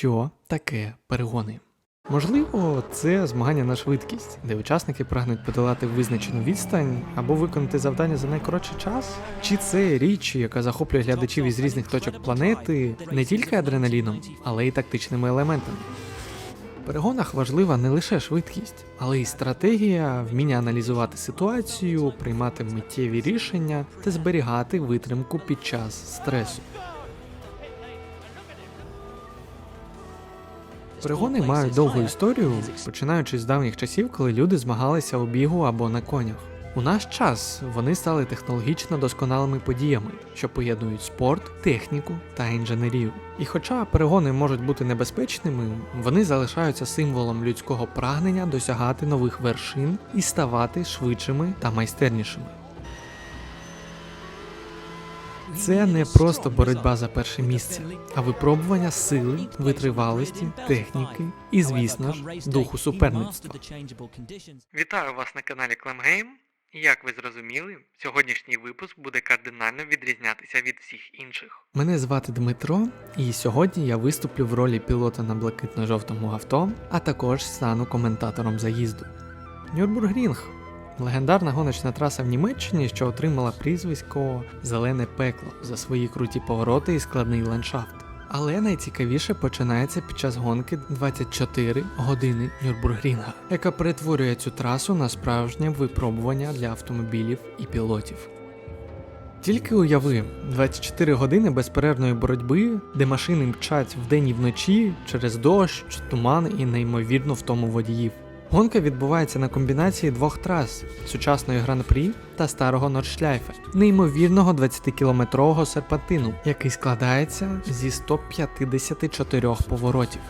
що таке перегони. Можливо, це змагання на швидкість, де учасники прагнуть подолати визначену відстань або виконати завдання за найкоротший час. Чи це річ, яка захоплює глядачів із різних точок планети не тільки адреналіном, але й тактичними елементами. В перегонах важлива не лише швидкість, але й стратегія, вміння аналізувати ситуацію, приймати миттєві рішення та зберігати витримку під час стресу. Перегони мають довгу історію, починаючи з давніх часів, коли люди змагалися у бігу або на конях. У наш час вони стали технологічно досконалими подіями, що поєднують спорт, техніку та інженерію. І хоча перегони можуть бути небезпечними, вони залишаються символом людського прагнення досягати нових вершин і ставати швидшими та майстернішими. Це не просто боротьба за перше місце, а випробування сили, витривалості, техніки і, звісно ж, духу суперництва. Вітаю вас на каналі Клемгейм. Як ви зрозуміли, сьогоднішній випуск буде кардинально відрізнятися від всіх інших. Мене звати Дмитро, і сьогодні я виступлю в ролі пілота на блакитно-жовтому авто, а також стану коментатором заїзду. Нюрбургрінг легендарна гоночна траса в Німеччині, що отримала прізвисько Зелене пекло за свої круті повороти і складний ландшафт. Але найцікавіше починається під час гонки 24 години Нюрбургрінга, яка перетворює цю трасу на справжнє випробування для автомобілів і пілотів. Тільки уяви 24 години безперервної боротьби, де машини мчать вдень і вночі через дощ, туман і неймовірну втому водіїв. Гонка відбувається на комбінації двох трас сучасної гран-прі та старого Нордшляйфа, неймовірного 20-кілометрового серпантину, який складається зі 154 поворотів.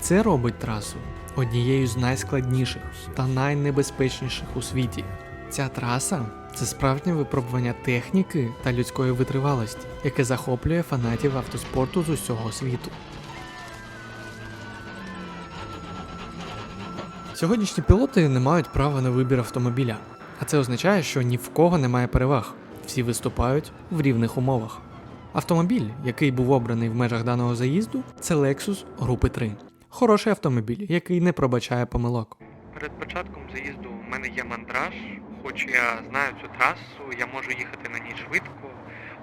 Це робить трасу однією з найскладніших та найнебезпечніших у світі. Ця траса це справжнє випробування техніки та людської витривалості, яке захоплює фанатів автоспорту з усього світу. Сьогоднішні пілоти не мають права на вибір автомобіля, а це означає, що ні в кого немає переваг, всі виступають в рівних умовах. Автомобіль, який був обраний в межах даного заїзду, це Lexus групи 3. Хороший автомобіль, який не пробачає помилок. Перед початком заїзду в мене є мандраж, хоч я знаю цю трасу, я можу їхати на ній швидко,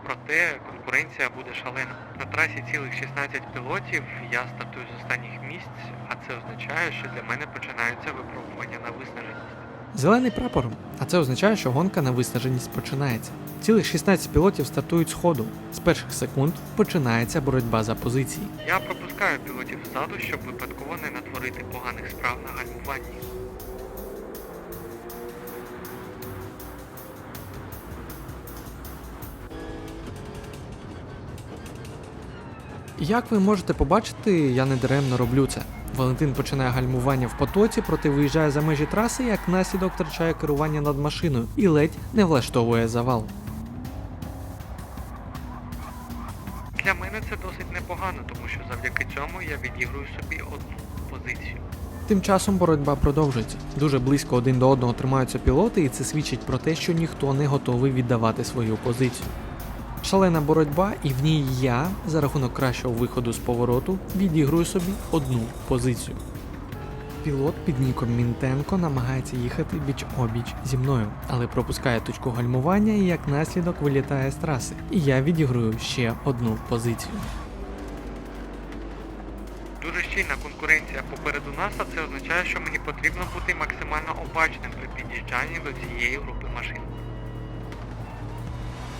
проте конкуренція буде шалена. На трасі цілих 16 пілотів, я стартую з останніх місць, а це означає, що для мене починаються випробування на виснаженість. Зелений прапор, а це означає, що гонка на виснаженість починається. Цілих 16 пілотів стартують з ходу. З перших секунд починається боротьба за позиції. Я пропускаю пілотів ззаду, щоб випадково не натворити поганих справ на гальмуванні. Як ви можете побачити, я не даремно роблю це. Валентин починає гальмування в потоці, проте виїжджає за межі траси, як наслідок втрачає керування над машиною і ледь не влаштовує завал. Для мене це досить непогано, тому що завдяки цьому я відіграю собі одну позицію. Тим часом боротьба продовжується. Дуже близько один до одного тримаються пілоти, і це свідчить про те, що ніхто не готовий віддавати свою позицію. Шалена боротьба, і в ній я, за рахунок кращого виходу з повороту, відігрую собі одну позицію. Пілот під ніком Мінтенко намагається їхати біч обіч зі мною, але пропускає точку гальмування і як наслідок вилітає з траси. І я відіграю ще одну позицію. Дуже щільна конкуренція попереду нас, а це означає, що мені потрібно бути максимально обачним при під'їжджанні до цієї групи машин.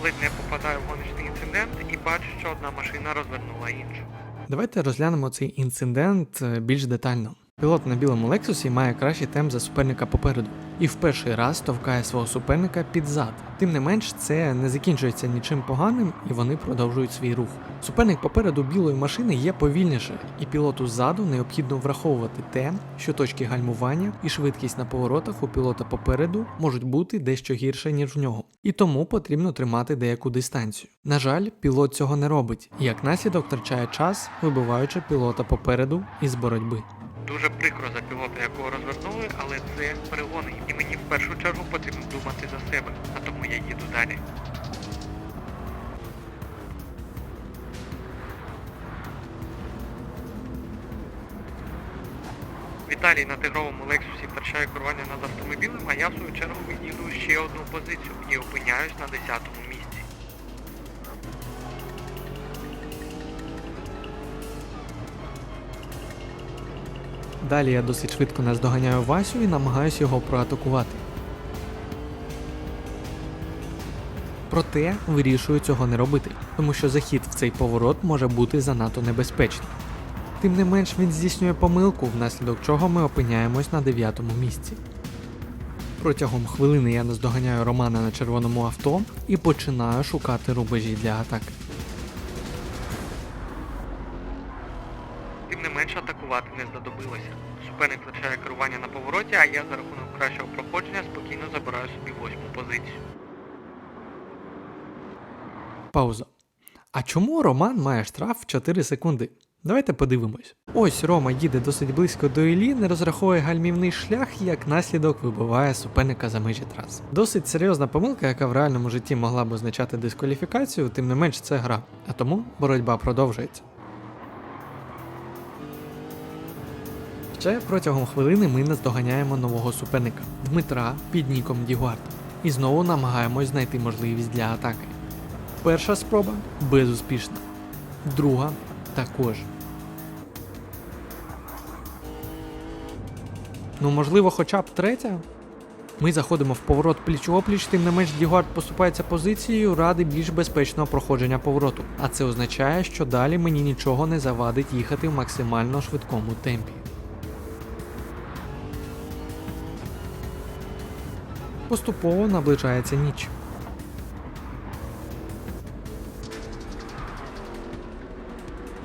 Ледь не попадаю в гоночний інцидент і бачу, що одна машина розвернула іншу. Давайте розглянемо цей інцидент е, більш детально. Пілот на білому Лексусі має кращий темп за суперника попереду і в перший раз товкає свого суперника під зад. Тим не менш, це не закінчується нічим поганим, і вони продовжують свій рух. Суперник попереду білої машини є повільніше, і пілоту ззаду необхідно враховувати те, що точки гальмування і швидкість на поворотах у пілота попереду можуть бути дещо гірше, ніж в нього, і тому потрібно тримати деяку дистанцію. На жаль, пілот цього не робить, і як наслідок втрачає час, вибиваючи пілота попереду із боротьби. Дуже прикро за пілота, якого розвернули, але це перегони, і мені в першу чергу потрібно думати за себе, а тому я їду далі. Віталій на тигровому Лексусі втрачає керування над автомобілем, а я в свою чергу відіграю ще одну позицію і опиняюсь на 10-му місці. Далі я досить швидко наздоганяю Васю і намагаюся його проатакувати. Проте вирішую цього не робити, тому що захід в цей поворот може бути занадто небезпечним. Тим не менш він здійснює помилку, внаслідок чого ми опиняємось на дев'ятому місці. Протягом хвилини я наздоганяю Романа на червоному авто і починаю шукати рубежі для атаки. Тим не менш атакувати не знадобилося. Суперник втрачає керування на повороті, а я за рахунок кращого проходження спокійно забираю собі восьму позицію. Пауза. А чому Роман має штраф в 4 секунди? Давайте подивимось. Ось Рома їде досить близько до Іллі, не розраховує гальмівний шлях і як наслідок вибиває суперника за межі траси. Досить серйозна помилка, яка в реальному житті могла б означати дискваліфікацію, тим не менш це гра, а тому боротьба продовжується. Ще протягом хвилини ми наздоганяємо нового суперника Дмитра під ніком Дігуард. І знову намагаємось знайти можливість для атаки. Перша спроба безуспішна. Друга також. Ну, можливо, хоча б третя. Ми заходимо в поворот пліч-опліч, тим не менш Дігуард поступається позицією ради більш безпечного проходження повороту. А це означає, що далі мені нічого не завадить їхати в максимально швидкому темпі. Поступово наближається ніч.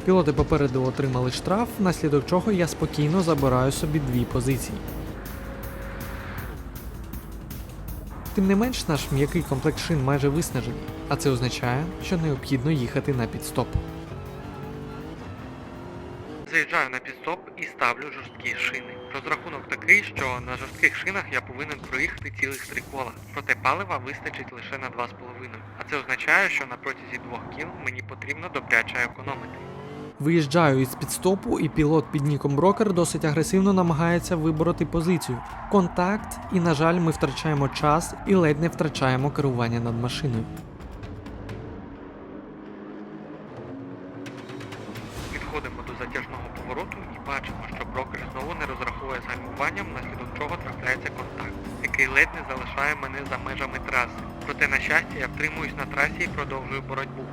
Пілоти попереду отримали штраф, внаслідок чого я спокійно забираю собі дві позиції. Тим не менш, наш м'який комплект шин майже виснажений, а це означає, що необхідно їхати на підстоп. Заїжджаю на підстоп і ставлю жорсткі шини. Розрахунок такий, що на жорстких шинах я повинен проїхати цілих три кола, проте палива вистачить лише на 2,5. А це означає, що на протязі двох кіл мені потрібно добряче економити. Виїжджаю із підстопу, і пілот під ніком Брокер досить агресивно намагається вибороти позицію. Контакт, і, на жаль, ми втрачаємо час і ледь не втрачаємо керування над машиною. Який ледь не залишає мене за межами траси. Проте, на щастя, я втримуюсь на трасі і продовжую боротьбу.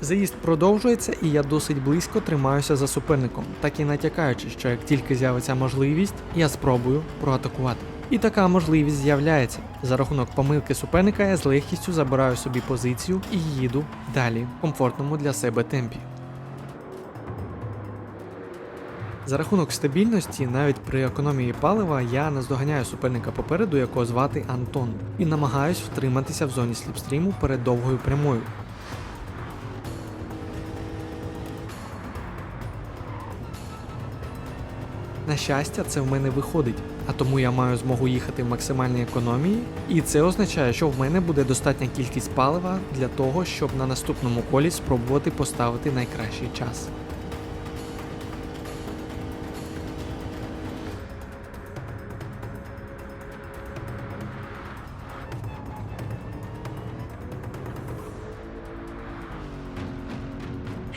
Заїзд продовжується, і я досить близько тримаюся за суперником, так і натякаючи, що як тільки з'явиться можливість, я спробую проатакувати. І така можливість з'являється. За рахунок помилки суперника я з легкістю забираю собі позицію і їду далі в комфортному для себе темпі. За рахунок стабільності, навіть при економії палива, я наздоганяю суперника попереду, якого звати Антон, і намагаюсь втриматися в зоні сліпстріму перед довгою прямою. На щастя, це в мене виходить, а тому я маю змогу їхати в максимальній економії, і це означає, що в мене буде достатня кількість палива для того, щоб на наступному колі спробувати поставити найкращий час.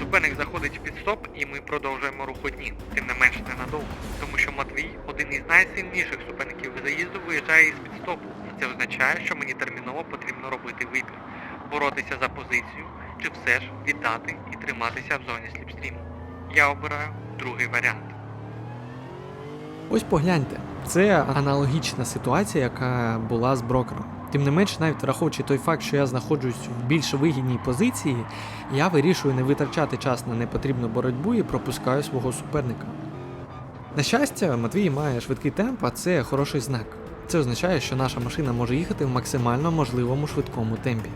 Суперник заходить в підстоп і ми продовжуємо рух одні, тим не менш ненадовго. Тому що Матвій, один із найсильніших суперників заїзду, виїжджає із підстопу. Це означає, що мені терміново потрібно робити вибір. Боротися за позицію, чи все ж віддати і триматися в зоні сліпстріму. Я обираю другий варіант. Ось погляньте, це аналогічна ситуація, яка була з брокером. Тим не менш, навіть враховуючи той факт, що я знаходжусь в більш вигідній позиції, я вирішую не витрачати час на непотрібну боротьбу і пропускаю свого суперника. На щастя, Матвій має швидкий темп, а це хороший знак. Це означає, що наша машина може їхати в максимально можливому швидкому темпі.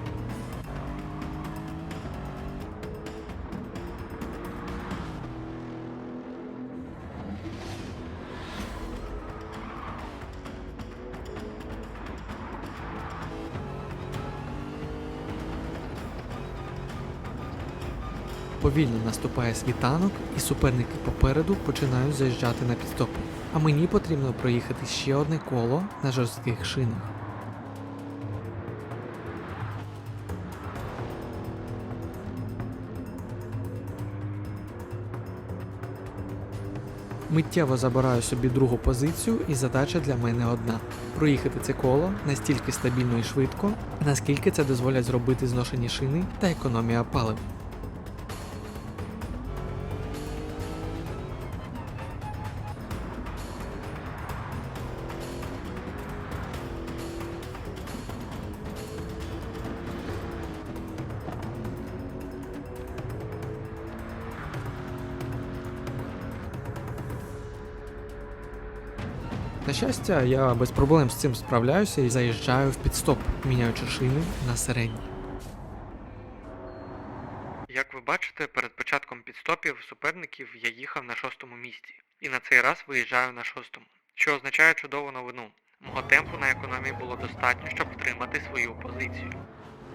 Повільно наступає світанок, і суперники попереду починають заїжджати на підстопи. А мені потрібно проїхати ще одне коло на жорстких шинах. Миттєво забираю собі другу позицію, і задача для мене одна: проїхати це коло настільки стабільно і швидко, наскільки це дозволять зробити зношені шини та економія палива. Щастя, я без проблем з цим справляюся і заїжджаю в підстоп, міняючи шини на середні. Як ви бачите, перед початком підстопів суперників я їхав на шостому місці, і на цей раз виїжджаю на шостому, що означає чудову новину. Мого темпу на економії було достатньо, щоб втримати свою позицію.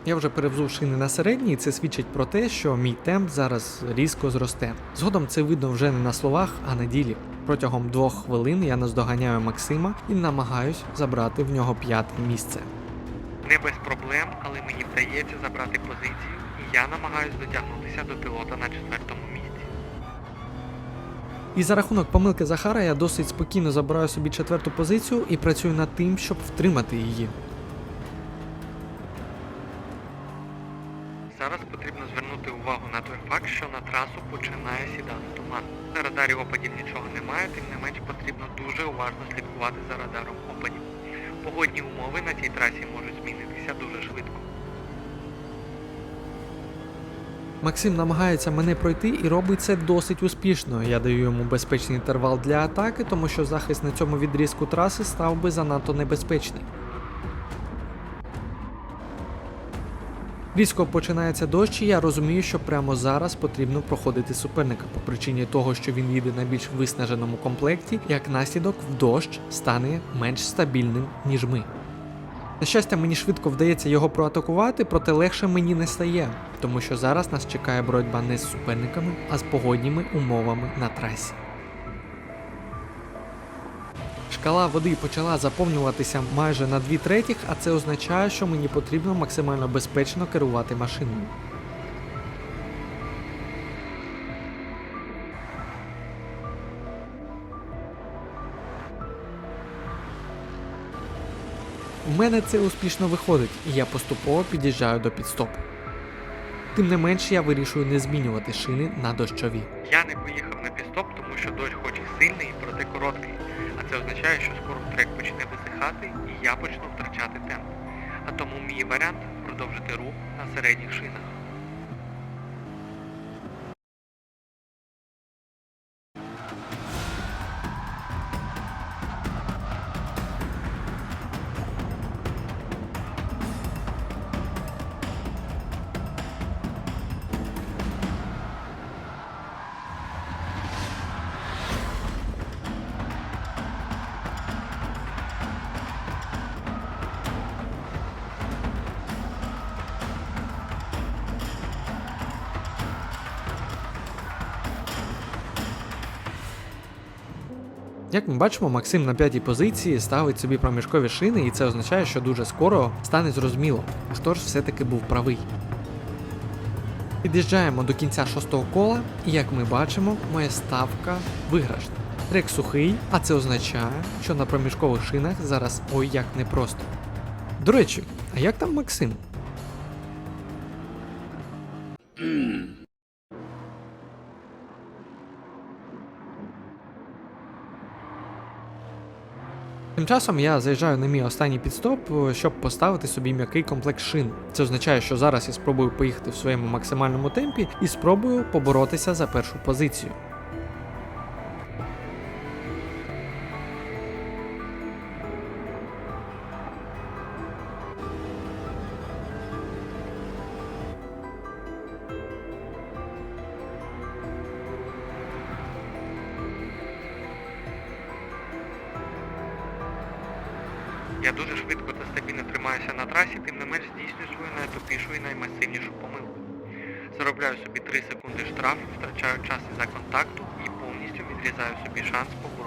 Я вже перевзув шини на середній, і це свідчить про те, що мій темп зараз різко зросте. Згодом це видно вже не на словах, а на ділі. Протягом двох хвилин я наздоганяю Максима і намагаюсь забрати в нього п'яте місце. Не без проблем, але мені вдається забрати позицію, і я намагаюсь дотягнутися до пілота на четвертому місці. І за рахунок помилки Захара я досить спокійно забираю собі четверту позицію і працюю над тим, щоб втримати її. Факт, що на трасу починає сідати туман. На радарі опадів нічого немає, тим не менш потрібно дуже уважно слідкувати за радаром опадів. Погодні умови на цій трасі можуть змінитися дуже швидко. Максим намагається мене пройти і робить це досить успішно. Я даю йому безпечний інтервал для атаки, тому що захист на цьому відрізку траси став би занадто небезпечний. Різко починається дощ, і я розумію, що прямо зараз потрібно проходити суперника по причині того, що він їде на більш виснаженому комплекті, як наслідок в дощ стане менш стабільним, ніж ми. На щастя, мені швидко вдається його проатакувати, проте легше мені не стає, тому що зараз нас чекає боротьба не з суперниками, а з погодніми умовами на трасі. Шкала води почала заповнюватися майже на дві третіх, а це означає, що мені потрібно максимально безпечно керувати машиною. У мене це успішно виходить, і я поступово під'їжджаю до підстопу. Тим не менш, я вирішую не змінювати шини на дощові. Я не поїхав на пістоп, тому що дощ хоч і сильний, проте короткий. А це означає, що скоро трек почне висихати і я почну втрачати темп. А тому мій варіант продовжити рух на середніх шинах. Як ми бачимо, Максим на п'ятій позиції ставить собі проміжкові шини, і це означає, що дуже скоро стане зрозуміло, хто ж все-таки був правий. Під'їжджаємо до кінця шостого кола, і як ми бачимо, моя ставка виграшна. Трек сухий, а це означає, що на проміжкових шинах зараз ой як непросто. До речі, а як там Максим? Тим часом я заїжджаю на мій останній підстоп, е, щоб поставити собі м'який комплект шин. Це означає, що зараз я спробую поїхати в своєму максимальному темпі і спробую поборотися за першу позицію. Дуже швидко та стабільно тримаюся на трасі, тим не менш здійснюю свою найтупішу і наймасивнішу помилку. Заробляю собі 3 секунди штрафу, втрачаю час із-за контакту і повністю відрізаю собі шанс поборотися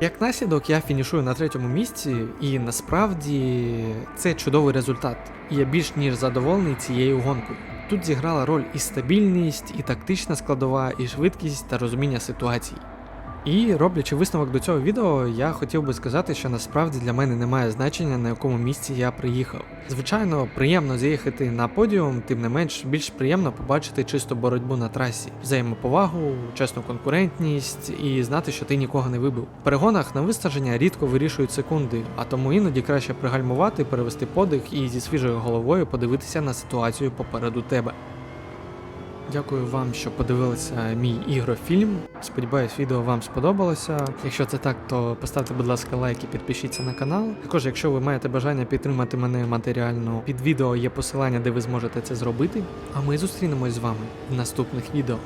Як наслідок, я фінішую на третьому місці, і насправді це чудовий результат. І я більш ніж задоволений цією гонкою. Тут зіграла роль і стабільність, і тактична складова, і швидкість та розуміння ситуацій. І роблячи висновок до цього відео, я хотів би сказати, що насправді для мене немає значення, на якому місці я приїхав. Звичайно, приємно з'їхати на подіум, тим не менш більш приємно побачити чисту боротьбу на трасі, взаємоповагу, чесну конкурентність і знати, що ти нікого не вибив. В перегонах на вистаження рідко вирішують секунди, а тому іноді краще пригальмувати, перевести подих і зі свіжою головою подивитися на ситуацію попереду тебе. Дякую вам, що подивилися мій ігрофільм. Сподіваюсь, відео вам сподобалося. Якщо це так, то поставте, будь ласка, лайк і підпишіться на канал. Також, якщо ви маєте бажання підтримати мене матеріально, під відео є посилання, де ви зможете це зробити. А ми зустрінемось з вами в наступних відео.